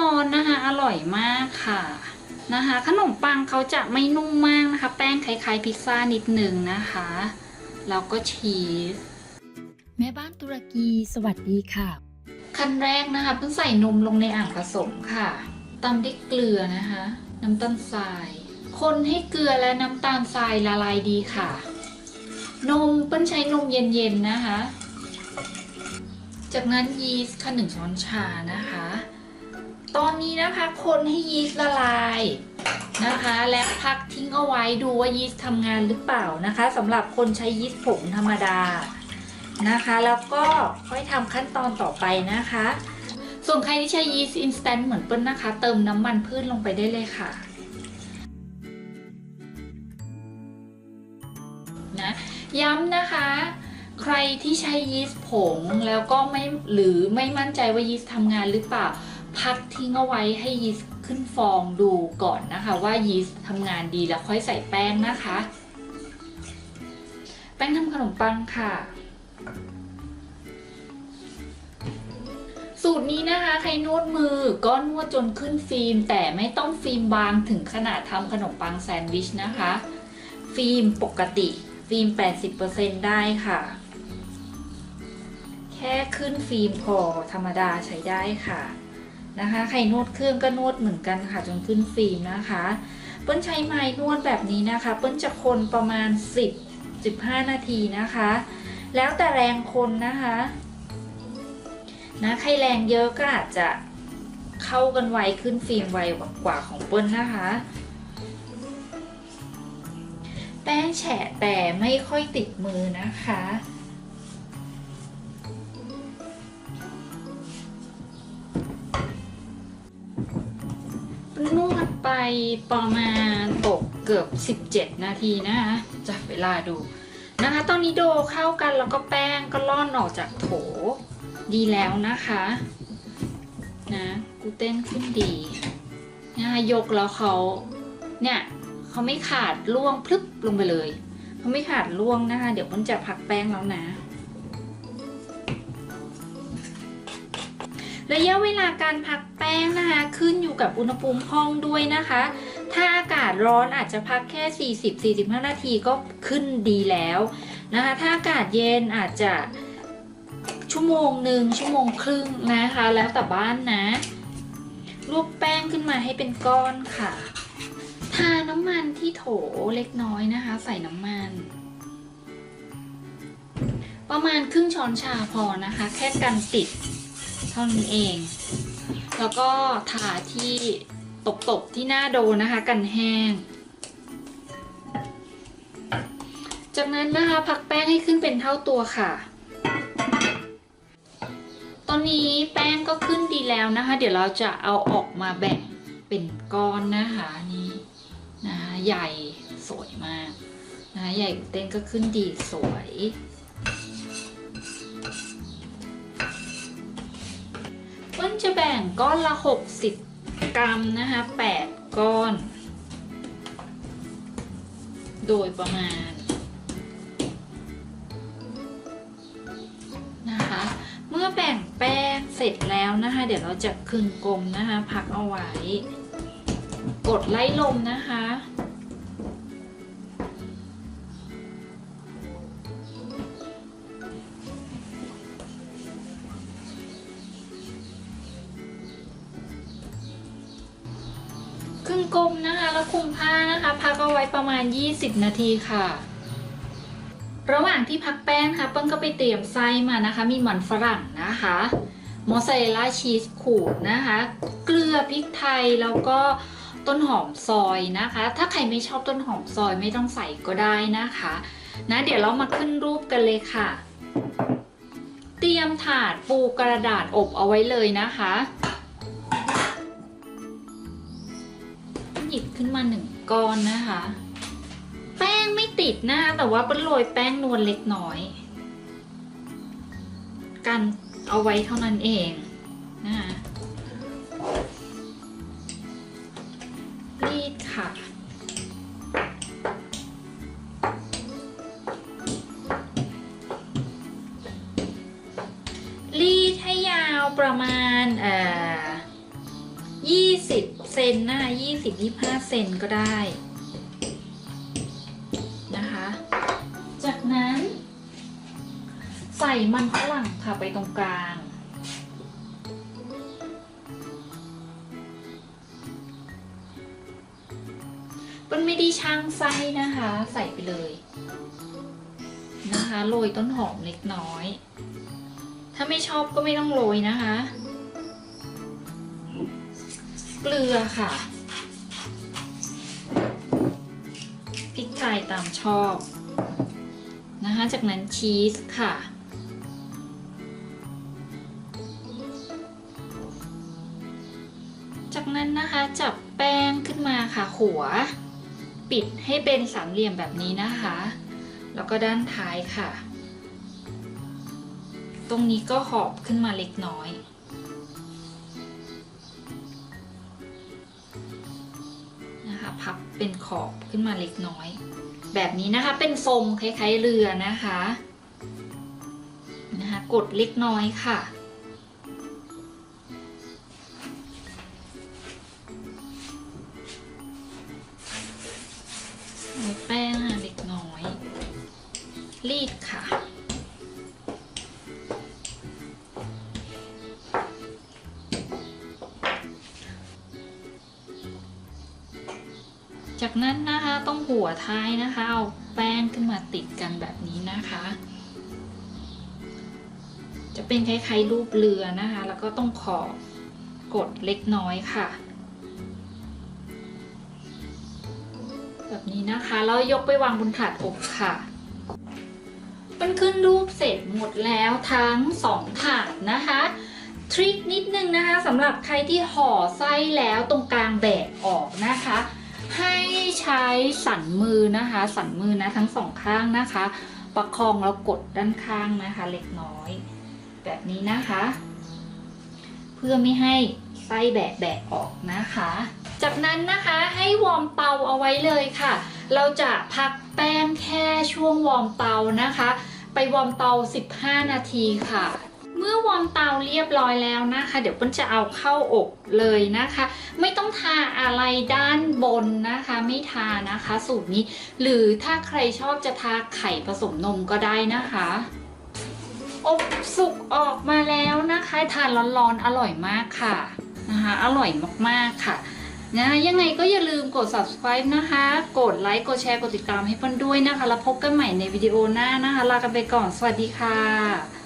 ร้อนๆนะคะ อร่อยมากค่ะนะคะ ขนมปังเขาจะไม่นุ่มมากนะคะ แป้งคล้ายๆพิซซ่านิดหนึ่งนะคะแล้วก็ชีสแม่บ้านตุรกีสวัสดีค่ะ ขั้นแรกนะคะเพิ่งใส่นมลงในอ่างผสมค่ะตามด้วยเกลือนะคะ น้ำตาลทราย คนให้เกลือและน้ำตาลทรายละลายดีค่ะ นมเปิ้ลใช้นมเย็นๆนะคะ จากนั้นยีสต์ค่ะหนึ่งช้อนชานะคะ ตอนนี้นะคะคนให้ยีสต์ละลายนะคะ และพักทิ้งเอาไว้ดูว่ายีสต์ทำงานหรือเปล่านะคะสำหรับคนใช้ยีสต์ผงธรรมดานะคะ แล้วก็ค่อยทำขั้นตอนต่อไปนะคะ ส่วนใครที่ใช้ยีสต์อินสแตนต์เหมือนเปิ้ลนะคะ เติมน้ำมันพืชลงไปได้เลยค่ะนะย้ำนะคะ ใครที่ใช้ยีสต์ผงแล้วก็ไม่หรือไม่มั่นใจว่ายีสต์ทำงานหรือเปล่า พักทิ้งเอาไว้ให้ยีสต์ขึ้นฟองดูก่อนนะคะ ว่ายีสต์ทำงานดีแล้วค่อยใส่แป้งนะคะ แป้งทำขนมปังค่ะ สูตรนี้นะคะ ใครนวดมือก็นวดจนขึ้นฟิล์ม แต่ไม่ต้องฟิล์มบางถึงขนาดทำขนมปังแซนด์วิชนะคะ ฟิล์มปกติ ฟิล์ม 80%ได้ค่ะแค่ขึ้นฟิล์มพอธรรมดาใช้ได้ค่ะ นะคะ ใครนวดเครื่องก็นวดเหมือนกันค่ะ จนขึ้นฟิล์มนะคะ เปิ้ลใช้ไม้นวดแบบนี้นะคะ เปิ้ลจะคนประมาณ 10-15 นาทีนะคะ แล้วแต่แรงคนนะคะนะใครแรงเยอะก็อาจจะเข้ากันไวขึ้นฟิล์มไวกว่าของเปิ้ลนะคะ แป้งแฉะแต่ไม่ค่อยติดมือนะคะ นวดไปประมาณตกเกือบ 17 นาทีนะคะจับเวลาดูนะคะ ตอนนี้โดเข้ากันแล้วก็แป้งก็ล่อนออกจากโถดีแล้วนะคะนะกูเต้นขึ้นดีนะคะยกแล้วเขาเนี่ยเขาไม่ขาดล่วงพลึบลงไปเลยเขาไม่ขาดล่วงนะคะ เดี๋ยวมันจะพักแป้งแล้วนะระยะเวลาการพัก กับอุณหภูมิห้องด้วยนะคะ ถ้าอากาศร้อนอาจจะพักแค่ 40-45 นาทีก็ขึ้นดีแล้วนะคะ ถ้าอากาศเย็นอาจจะชั่วโมงหนึ่งชั่วโมงครึ่งนะคะ แล้วแต่บ้านนะรูปแป้งขึ้นมาให้เป็นก้อนค่ะ ทาน้ำมันที่โถเล็กน้อยนะคะ ใส่น้ำมัน ประมาณครึ่งช้อนชาพอนะคะ แค่กันติดเท่านั้เอง แล้วก็ทาที่ตบๆที่หน้าโดนะคะกันแห้ง จากนั้นนะคะพักแป้งให้ขึ้นเป็นเท่าตัวค่ะ ตอนนี้แป้งก็ขึ้นดีแล้วนะคะ เดี๋ยวเราจะเอาออกมาแบ่งเป็นก้อนนะคะนี่นะะใหญ่สวยมากนะะใหญ่เต้นก็ขึ้นดีสวย จะแบ่งก้อนละ 60 กรัมนะคะ 8 ก้อน โดยประมาณนะคะ เมื่อแบ่งแป้งเสร็จแล้วนะคะ เดี๋ยวเราจะคึงกลมนะคะ พักเอาไว้ กดไล่ลมนะคะ ลมนะคะ แล้วคลุมผ้านะคะ พักเอาไว้ประมาณ 20 นาทีค่ะ ระหว่างที่พักแป้งค่ะเปิ้ลก็ไปเตรียมไส้มานะคะ มีหมันฝรั่งนะคะมอสซาเรลล่าชีสขูดนะคะ เกลือพริกไทยแล้วก็ต้นหอมซอยนะคะ ถ้าใครไม่ชอบต้นหอมซอยไม่ต้องใส่ก็ได้นะคะ นะเดี๋ยวเรามาขึ้นรูปกันเลยค่ะ เตรียมถาดปูกระดาษอบเอาไว้เลยนะคะ หยิบขึ้นมาหนึ่งก้อนนะคะ แป้งไม่ติดนะคะแต่ว่าเป็นโรยแป้งนวลเล็กน้อย กันเอาไว้เท่านั้นเองนะคะรีดค่ะรีดให้ยาวประมาณเอ่อ เซนหนะคะยี่สิบยี่ห้าเซนก็ได้นะคะ จากนั้น ใส่มันฝรั่งค่ะไปตรงกลาง มันไม่ได้ช่างไส้นะคะ ใส่ไปเลย นะคะโรยต้นหอมเล็กน้อย ถ้าไม่ชอบก็ไม่ต้องโรยนะคะ เกลือค่ะพริกไทยตามชอบนะคะ จากนั้นชีสค่ะ จากนั้นนะคะจับแป้งขึ้นมาค่ะหัว ปิดให้เป็นสามเหลี่ยมแบบนี้นะคะ แล้วก็ด้านท้ายค่ะ ตรงนี้ก็หอบขึ้นมาเล็กน้อย พับเป็นขอบขึ้นมาเล็กน้อย แบบนี้นะคะเป็นทรงคล้ายๆเรือนะคะนะคะ กดเล็กน้อยค่ะใส่แป้งเล็กน้อย รีดค่ะ จากนั้นนะคะต้องหัวท้ายนะคะเอาแป้งขึ้นมาติดกันแบบนี้นะคะ จะเป็นคล้ายๆรูปเรือนะคะ แล้วก็ต้องขอบกดเล็กน้อยค่ะ แบบนี้นะคะแล้วยกไปวางบนถาดอบค่ะมันขึ้นรูปเสร็จหมดแล้วทั้งสองถาดนะคะทริคนิดนึงนะคะสำหรับใครที่ห่อไส้แล้วตรงกลางแบกออกนะคะ ให้ ใช้สันมือนะคะ สันมือนะทั้งสองข้างนะคะ ประคองแล้วกดด้านข้างนะคะ เล็กน้อย แบบนี้นะคะ เพื่อไม่ให้ไส้แบะแบะออกนะคะ จากนั้นนะคะให้วอร์มเตาเอาไว้เลยค่ะ เราจะพักแป้งแค่ช่วงวอร์มเตานะคะ ไปวอร์มเตา 15 นาทีค่ะ มื่อวอร์มเตาเรียบร้อยแล้วนะคะ เดี๋ยวปิ้ลจะเอาเข้าอบเลยนะคะ ไม่ต้องทาอะไรด้านบนนะคะ ไม่ทานะคะ สูตรนี้ หรือถ้าใครชอบจะทาไข่ผสมนมก็ได้นะคะอบสุกออกมาแล้วนะคะทานร้อนๆอร่อยมากค่ะนะคะ อร่อยมากๆค่ะนะยังไงก็อย่าลืมกด subscribe นะคะ กดไลค์กดแชร์กดติดตามให้เพื่อนด้วยนะคะ แล้วพบกันใหม่ในวิดีโอหน้านะคะ ลากันไปก่อน สวัสดีค่ะ